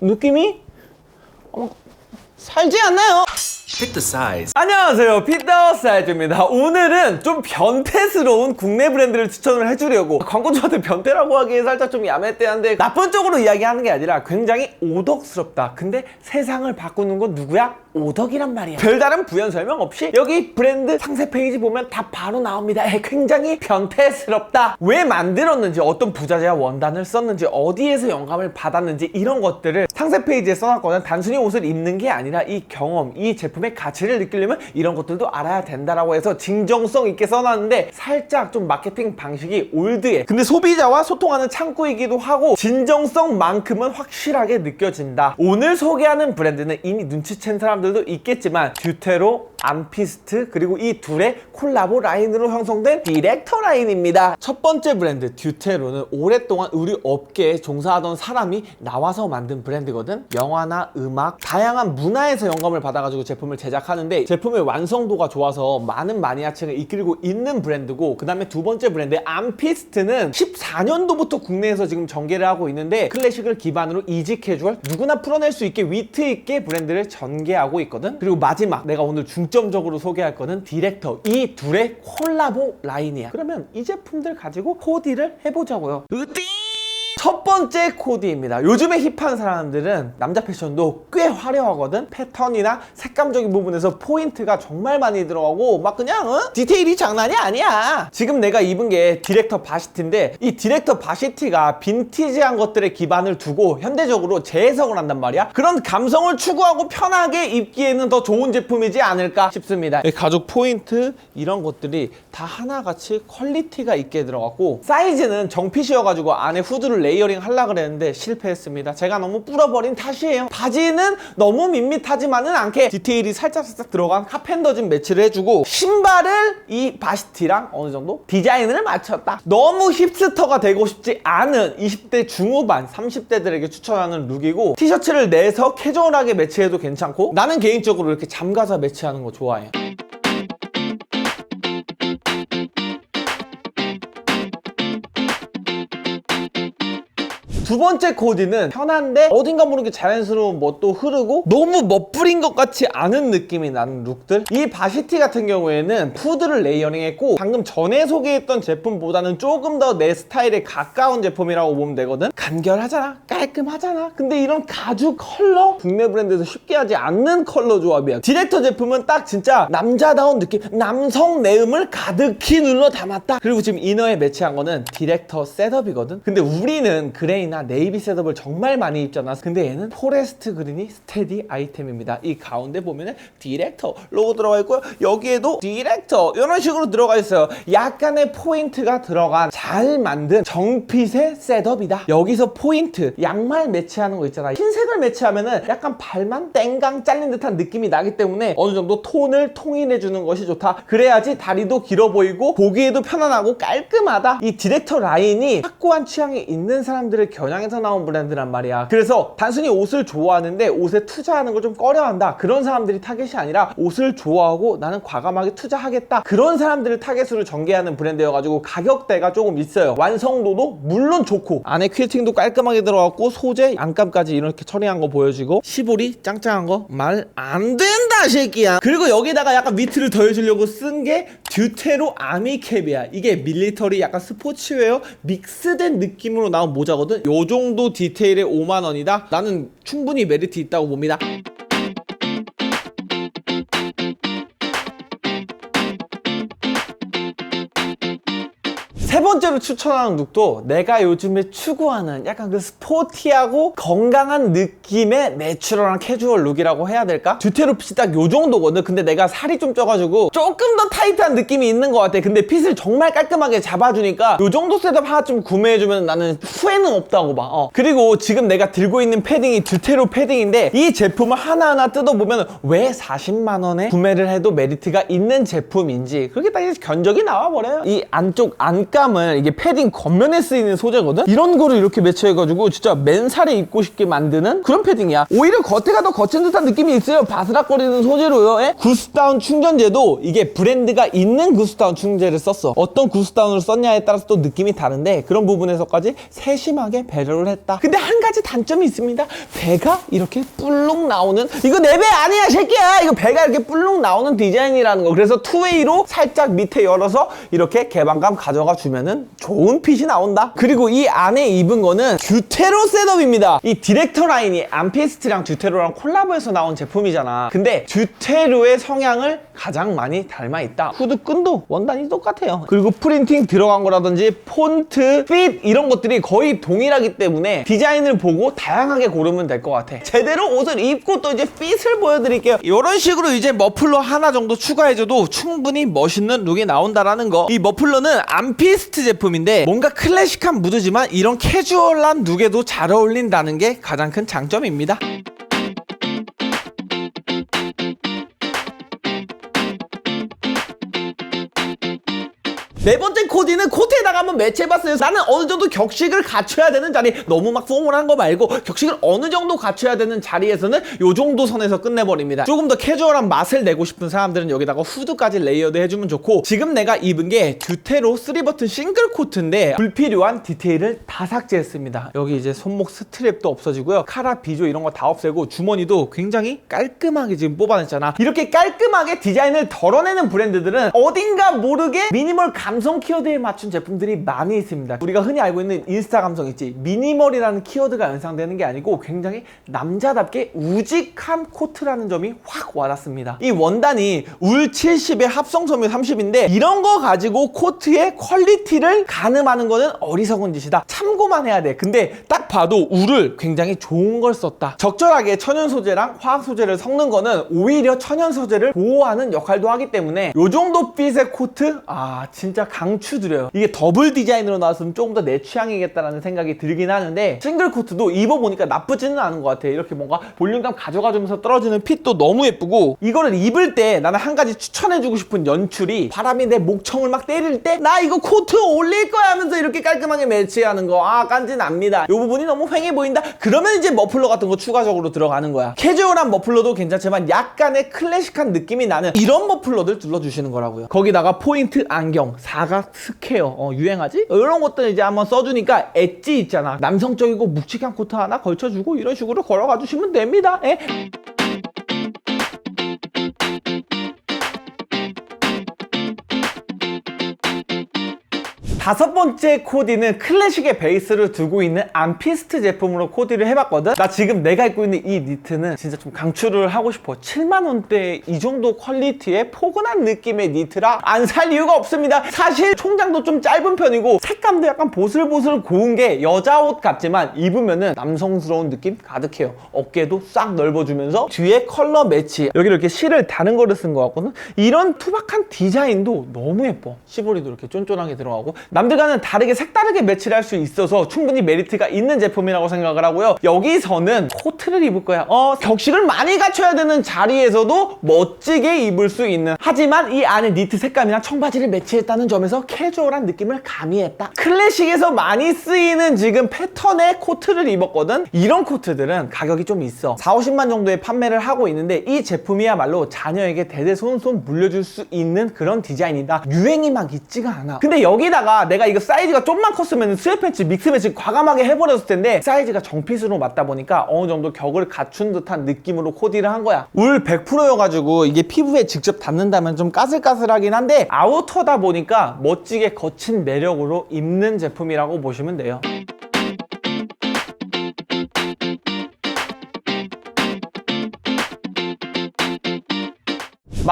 느낌이 어, 살지 않나요? The size. 안녕하세요. 피터 사이즈입니다. 오늘은 좀 변태스러운 국내 브랜드를 추천을 해주려고 광고주한테 변태라고 하기에 살짝 좀 야매떼한데 나쁜 쪽으로 이야기하는 게 아니라 굉장히 오덕스럽다. 근데 세상을 바꾸는 건 누구야? 오덕이란 말이야. 별다른 부연 설명 없이 여기 브랜드 상세 페이지 보면 다 바로 나옵니다. 에, 굉장히 변태스럽다. 왜 만들었는지 어떤 부자재와 원단을 썼는지 어디에서 영감을 받았는지 이런 것들을 상세 페이지에 써놨거든. 단순히 옷을 입는 게 아니라 이 경험 이 제품의 가치를 느끼려면 이런 것들도 알아야 된다라고 해서 진정성 있게 써놨는데 살짝 좀 마케팅 방식이 올드해. 근데 소비자와 소통하는 창구이기도 하고 진정성만큼은 확실하게 느껴진다. 오늘 소개하는 브랜드는 이미 눈치챈 사람들도 있겠지만 듀테로 암피스트 그리고 이 둘의 콜라보 라인으로 형성된 디렉터 라인입니다. 첫 번째 브랜드 듀테로는 오랫동안 우리 업계에 종사하던 사람이 나와서 만든 브랜드거든. 영화나 음악 다양한 문화에서 영감을 받아가지고 제품을 제작하는데 제품의 완성도가 좋아서 많은 마니아층을 이끌고 있는 브랜드고 그 다음에 두 번째 브랜드 암피스트는 14년도부터 국내에서 지금 전개를 하고 있는데 클래식을 기반으로 이지 캐주얼 누구나 풀어낼 수 있게 위트 있게 브랜드를 전개하고 있거든. 그리고 마지막 내가 오늘 중점적으로 소개할 거는 디렉터 이 둘의 콜라보 라인이야. 그러면 이 제품들 가지고 코디를 해보자고요. 으띠 첫 번째 코디입니다. 요즘에 힙한 사람들은 남자 패션도 꽤 화려하거든. 패턴이나 색감적인 부분에서 포인트가 정말 많이 들어가고 막 그냥 어? 디테일이 장난이 아니야. 지금 내가 입은 게 디렉터 바시티인데 이 디렉터 바시티가 빈티지한 것들의 기반을 두고 현대적으로 재해석을 한단 말이야. 그런 감성을 추구하고 편하게 입기에는 더 좋은 제품이지 않을까 싶습니다. 이 가죽 포인트 이런 것들이 다 하나같이 퀄리티가 있게 들어갔고 사이즈는 정핏이어가지고 안에 후드를 레이어링 하려고 그랬는데 실패했습니다. 제가 너무 불어버린 탓이에요. 바지는 너무 밋밋하지만은 않게 디테일이 살짝살짝 들어간 카펜더진 매치를 해주고 신발을 이 바시티랑 어느 정도 디자인을 맞췄다. 너무 힙스터가 되고 싶지 않은 20대 중후반 30대들에게 추천하는 룩이고 티셔츠를 내서 캐주얼하게 매치해도 괜찮고 나는 개인적으로 이렇게 잠가서 매치하는 거 좋아해. 두 번째 코디는 편한데 어딘가 모르게 자연스러운 멋도 흐르고 너무 멋부린 것 같지 않은 느낌이 나는 룩들. 이 바시티 같은 경우에는 후드를 레이어링했고 방금 전에 소개했던 제품보다는 조금 더 내 스타일에 가까운 제품이라고 보면 되거든. 간결하잖아? 깔끔하잖아? 근데 이런 가죽 컬러? 국내 브랜드에서 쉽게 하지 않는 컬러 조합이야. 디렉터 제품은 딱 진짜 남자다운 느낌 남성 내음을 가득히 눌러 담았다. 그리고 지금 이너에 매치한 거는 디렉터 셋업이거든. 근데 우리는 그레이나 네이비 셋업을 정말 많이 입잖아. 근데 얘는 포레스트 그린이 스테디 아이템입니다. 이 가운데 보면은 디렉터 로고 들어가 있고요. 여기에도 디렉터 이런 식으로 들어가 있어요. 약간의 포인트가 들어간 잘 만든 정핏의 셋업이다. 여기서 포인트 양말 매치하는 거 있잖아. 흰색을 매치하면은 약간 발만 땡강 잘린 듯한 느낌이 나기 때문에 어느 정도 톤을 통일해 주는 것이 좋다. 그래야지 다리도 길어 보이고 보기에도 편안하고 깔끔하다. 이 디렉터 라인이 확고한 취향이 있는 사람들을 겨냥 해서 나온 브랜드란 말이야. 그래서 단순히 옷을 좋아하는데 옷에 투자하는 걸 좀 꺼려한다. 그런 사람들이 타겟이 아니라 옷을 좋아하고 나는 과감하게 투자하겠다. 그런 사람들을 타겟으로 전개하는 브랜드여가지고 가격대가 조금 있어요. 완성도도 물론 좋고 안에 퀼팅도 깔끔하게 들어갔고 소재 안감까지 이렇게 처리한 거 보여지고 시보리 짱짱한 거 말 안 된다 새끼야. 그리고 여기다가 약간 위트를 더해주려고 쓴 게 듀테로 아미캡이야 이게 밀리터리 약간 스포츠웨어 믹스된 느낌으로 나온 모자거든. 요 정도 디테일에 5만 원이다. 나는 충분히 메리트 있다고 봅니다 번째로 추천하는 룩도 내가 요즘에 추구하는 약간 그 스포티하고 건강한 느낌의 내추럴한 캐주얼 룩이라고 해야 될까? 듀테로 핏이 딱 요 정도거든. 근데 내가 살이 좀 쪄가지고 조금 더 타이트한 느낌이 있는 것 같아. 근데 핏을 정말 깔끔하게 잡아주니까 요 정도 셋업 하나쯤 구매해주면 나는 후회는 없다고 봐. 어. 그리고 지금 내가 들고 있는 패딩이 듀테로 패딩인데 이 제품을 하나하나 뜯어보면 왜 40만원에 구매를 해도 메리트가 있는 제품인지 그렇게 딱 견적이 나와버려요. 이 안쪽 안감 감은 폼을 이게 패딩 겉면에 쓰이는 소재거든? 이런 거를 이렇게 매치해가지고 진짜 맨살에 입고 싶게 만드는 그런 패딩이야. 오히려 겉에가 더 거친 듯한 느낌이 있어요. 바스락거리는 소재로요. 예? 구스다운 충전재도 이게 브랜드가 있는 구스다운 충전재를 썼어. 어떤 구스다운을 썼냐에 따라서 또 느낌이 다른데 그런 부분에서까지 세심하게 배려를 했다. 근데 한 가지 단점이 있습니다. 배가 이렇게 뿔룩 나오는 이거 내 배 아니야 새끼야. 이거 배가 이렇게 뿔룩 나오는 디자인이라는 거. 그래서 투웨이로 살짝 밑에 열어서 이렇게 개방감 가져가 주 면은 좋은 핏이 나온다. 그리고 이 안에 입은 거는 듀테로 셋업입니다. 이 디렉터 라인이 암피스트랑 듀테로랑 콜라보해서 나온 제품이잖아. 근데 듀테로의 성향을 가장 많이 닮아 있다. 후드 끈도 원단이 똑같아요. 그리고 프린팅 들어간 거라든지 폰트, 핏 이런 것들이 거의 동일하기 때문에 디자인을 보고 다양하게 고르면 될 것 같아. 제대로 옷을 입고 또 이제 핏을 보여드릴게요. 이런 식으로 이제 머플러 하나 정도 추가해줘도 충분히 멋있는 룩이 나온다라는 거. 이 머플러는 암피스트 제품인데 뭔가 클래식한 무드지만 이런 캐주얼한 룩에도 잘 어울린다는 게 가장 큰 장점입니다. 네 번째 코디는 코트에다가 한번 매치해봤어요. 나는 어느 정도 격식을 갖춰야 되는 자리, 너무 막 포멀한 거 말고 격식을 어느 정도 갖춰야 되는 자리에서는 요 정도 선에서 끝내버립니다. 조금 더 캐주얼한 맛을 내고 싶은 사람들은 여기다가 후드까지 레이어드 해주면 좋고 지금 내가 입은 게 듀테로 3버튼 싱글 코트인데 불필요한 디테일을 다 삭제했습니다. 여기 이제 손목 스트랩도 없어지고요. 카라 비조 이런 거 다 없애고 주머니도 굉장히 깔끔하게 지금 뽑아냈잖아. 이렇게 깔끔하게 디자인을 덜어내는 브랜드들은 어딘가 모르게 미니멀 감성 키워드에 맞춘 제품들이 많이 있습니다. 우리가 흔히 알고 있는 인스타 감성 있지. 미니멀이라는 키워드가 연상되는 게 아니고 굉장히 남자답게 우직한 코트라는 점이 확 와닿습니다. 이 원단이 울 70에 합성 섬유 30인데 이런 거 가지고 코트의 퀄리티를 가늠하는 거는 어리석은 짓이다. 참고만 해야 돼. 근데 딱 봐도 울을 굉장히 좋은 걸 썼다. 적절하게 천연 소재랑 화학 소재를 섞는 거는 오히려 천연 소재를 보호하는 역할도 하기 때문에 요 정도 핏의 코트 아 진짜 강추드려요. 이게 더블 디자인으로 나왔으면 조금 더 내 취향이겠다라는 생각이 들긴 하는데 싱글 코트도 입어보니까 나쁘지는 않은 것 같아. 이렇게 뭔가 볼륨감 가져가주면서 떨어지는 핏도 너무 예쁘고 이거를 입을 때 나는 한 가지 추천해주고 싶은 연출이 바람이 내 목청을 막 때릴 때 나 이거 코트 올릴 거야 하면서 이렇게 깔끔하게 매치하는 거 아 깐지 납니다. 이 부분이 너무 휑해 보인다. 그러면 이제 머플러 같은 거 추가적으로 들어가는 거야. 캐주얼한 머플러도 괜찮지만 약간의 클래식한 느낌이 나는 이런 머플러들 둘러주시는 거라고요. 거기다가 포인트 안경, 사각 스퀘어 어, 유행하지? 이런 것들 이제 한번 써주니까 엣지 있잖아. 남성적이고 묵직한 코트 하나 걸쳐주고 이런 식으로 걸어가 주시면 됩니다. 예? 다섯 번째 코디는 클래식의 베이스를 두고 있는 암피스트 제품으로 코디를 해봤거든? 나 지금 내가 입고 있는 이 니트는 진짜 좀 강추를 하고 싶어. 7만원대 이 정도 퀄리티의 포근한 느낌의 니트라 안 살 이유가 없습니다. 사실 총장도 좀 짧은 편이고 색감도 약간 보슬보슬 고운 게 여자 옷 같지만 입으면은 남성스러운 느낌 가득해요. 어깨도 싹 넓어주면서 뒤에 컬러 매치 여기 이렇게 실을 다른 거를 쓴 것 같거든? 이런 투박한 디자인도 너무 예뻐. 시보리도 이렇게 쫀쫀하게 들어가고 남들과는 다르게 색다르게 매치를 할 수 있어서 충분히 메리트가 있는 제품이라고 생각을 하고요. 여기서는 코트를 입을 거야. 어, 격식을 많이 갖춰야 되는 자리에서도 멋지게 입을 수 있는. 하지만 이 안에 니트 색감이랑 청바지를 매치했다는 점에서 캐주얼한 느낌을 가미했다. 클래식에서 많이 쓰이는 지금 패턴의 코트를 입었거든. 이런 코트들은 가격이 좀 있어. 4, 50만 정도에 판매를 하고 있는데 이 제품이야말로 자녀에게 대대손손 물려줄 수 있는 그런 디자인이다. 유행이 막 있지가 않아. 근데 여기다가 내가 이거 사이즈가 좀만 컸으면 스웨팬츠 믹스매치 과감하게 해버렸을 텐데 사이즈가 정핏으로 맞다 보니까 어느 정도 격을 갖춘 듯한 느낌으로 코디를 한 거야. 울 100%여가지고 이게 피부에 직접 닿는다면 좀 까슬까슬하긴 한데 아우터다 보니까 멋지게 거친 매력으로 입는 제품이라고 보시면 돼요.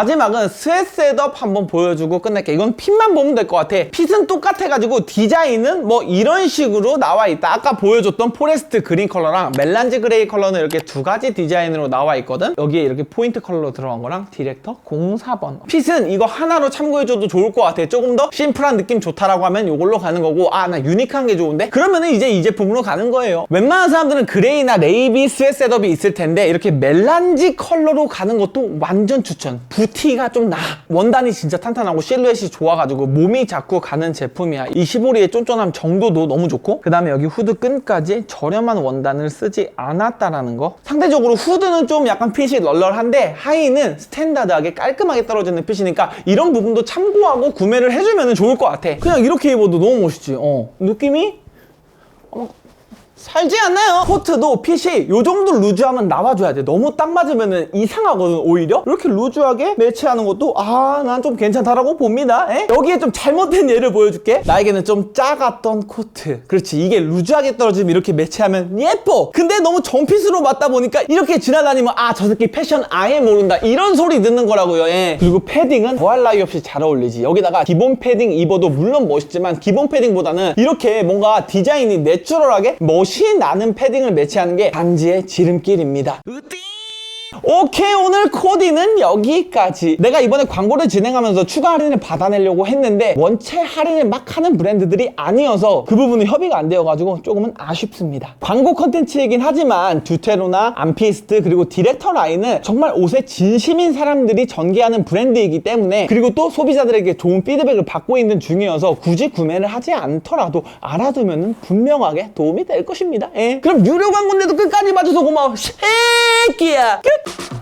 마지막은 스웨트 셋업 한번 보여주고 끝낼게. 이건 핏만 보면 될 것 같아. 핏은 똑같아가지고 디자인은 뭐 이런 식으로 나와 있다. 아까 보여줬던 포레스트 그린 컬러랑 멜란지 그레이 컬러는 이렇게 두 가지 디자인으로 나와 있거든. 여기에 이렇게 포인트 컬러로 들어간 거랑 디렉터 04번. 핏은 이거 하나로 참고해줘도 좋을 것 같아. 조금 더 심플한 느낌 좋다라고 하면 이걸로 가는 거고 아 나 유니크한 게 좋은데? 그러면은 이제 이 제품으로 가는 거예요. 웬만한 사람들은 그레이나 네이비 스웨트 셋업이 있을 텐데 이렇게 멜란지 컬러로 가는 것도 완전 추천. 뷰티가 좀 나. 원단이 진짜 탄탄하고 실루엣이 좋아가지고 몸이 자꾸 가는 제품이야. 이 시보리의 쫀쫀함 정도도 너무 좋고 그 다음에 여기 후드 끈까지 저렴한 원단을 쓰지 않았다라는 거. 상대적으로 후드는 좀 약간 핏이 널널한데 하의는 스탠다드하게 깔끔하게 떨어지는 핏이니까 이런 부분도 참고하고 구매를 해주면 좋을 것 같아. 그냥 이렇게 입어도 너무 멋있지. 어. 느낌이 살지 않나요? 코트도 핏이 요 정도 루즈하면 나와줘야 돼. 너무 딱 맞으면 이상하거든, 오히려. 이렇게 루즈하게 매치하는 것도, 아, 난 좀 괜찮다라고 봅니다. 에? 여기에 좀 잘못된 예를 보여줄게. 나에게는 좀 작았던 코트. 그렇지. 이게 루즈하게 떨어지면 이렇게 매치하면 예뻐. 근데 너무 정핏으로 맞다 보니까 이렇게 지나다니면, 아, 저 새끼 패션 아예 모른다. 이런 소리 듣는 거라고요. 예. 그리고 패딩은 더할 나위 없이 잘 어울리지. 여기다가 기본 패딩 입어도 물론 멋있지만 기본 패딩보다는 이렇게 뭔가 디자인이 내추럴하게 멋이 나는 패딩을 매치하는 게 반지의 지름길입니다. 오케이 오늘 코디는 여기까지. 내가 이번에 광고를 진행하면서 추가 할인을 받아내려고 했는데 원체 할인을 막 하는 브랜드들이 아니어서 그 부분은 협의가 안 되어가지고 조금은 아쉽습니다. 광고 컨텐츠이긴 하지만 듀테로나 암피스트 그리고 디렉터 라인은 정말 옷에 진심인 사람들이 전개하는 브랜드이기 때문에 그리고 또 소비자들에게 좋은 피드백을 받고 있는 중이어서 굳이 구매를 하지 않더라도 알아두면 분명하게 도움이 될 것입니다. 예. 그럼 유료 광고인데도 끝까지 봐줘서 고마워. 새끼 야끝